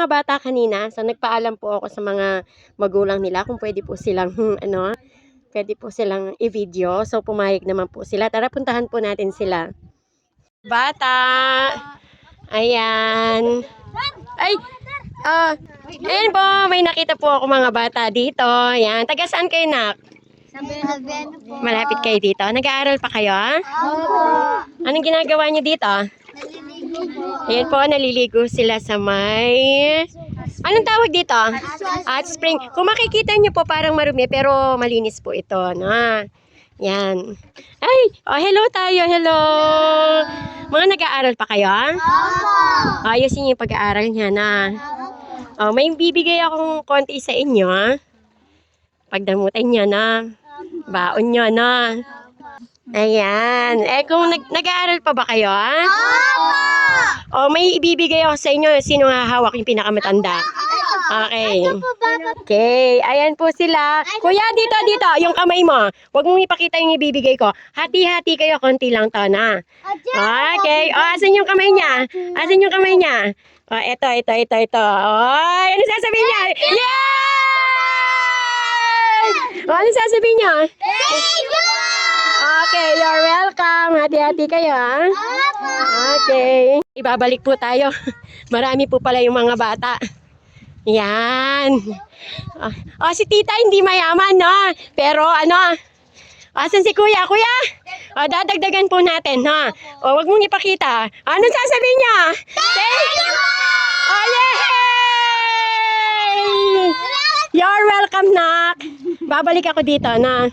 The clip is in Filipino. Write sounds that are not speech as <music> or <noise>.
mga bata kanina. So, nagpaalam po ako sa mga magulang nila kung pwede po silang, <laughs> ano, pwede po silang i-video. So, pumayag naman po sila. Tara, puntahan po natin sila. Bata! Ayan. Ay! Ah, ayun po, may nakita po ako mga bata dito. Ayan. Taga saan kayo, nak? Malapit kayo dito. Nag-aaral pa kayo? Opo. Anong ginagawa niyo dito? Ayan po, naliligo sila sa may... Anong tawag dito? Hot spring. Kung makikita niyo po, parang marumi, pero malinis po ito. No? Yan. Ay, oh, hello tayo, hello. Mga nag-aaral pa kayo? ah? Opo. Ayusin niyo yung pag-aaral niya na. Oh, may bibigay akong konti sa inyo, ha? Pagdamutan niyo na. Baon niyo na. Ayan. Eh, kung nag- nag-aaral pa ba kayo, ha? Opo. O, may ibibigay ako sa inyo. Sino hahawak yung pinakamatanda? Okay. Okay. Ayan po sila. Kuya, dito, dito. Yung kamay mo. Huwag mong ipakita yung ibibigay ko. Hati-hati kayo. Konti lang to, na. Okay. O, asan yung kamay niya? Asan yung kamay niya? O, eto, ito, ito, ito. O, ano sasabihin niya? Yay! O, ano sasabihin niya? Thank you! Okay, you're welcome. Hati-hati kayo, ha? Okay. Ibabalik po tayo. <laughs> Marami po pala yung mga bata. Yan. Ah, Oh, si tita hindi mayaman, no? Pero ano, asan si kuya? Kuya? O, dadagdagan po natin, ha? O, wag mong ipakita. Anong sasabihin niya? Thank you! Oh, yay! You're welcome, nak. Babalik ako dito, na.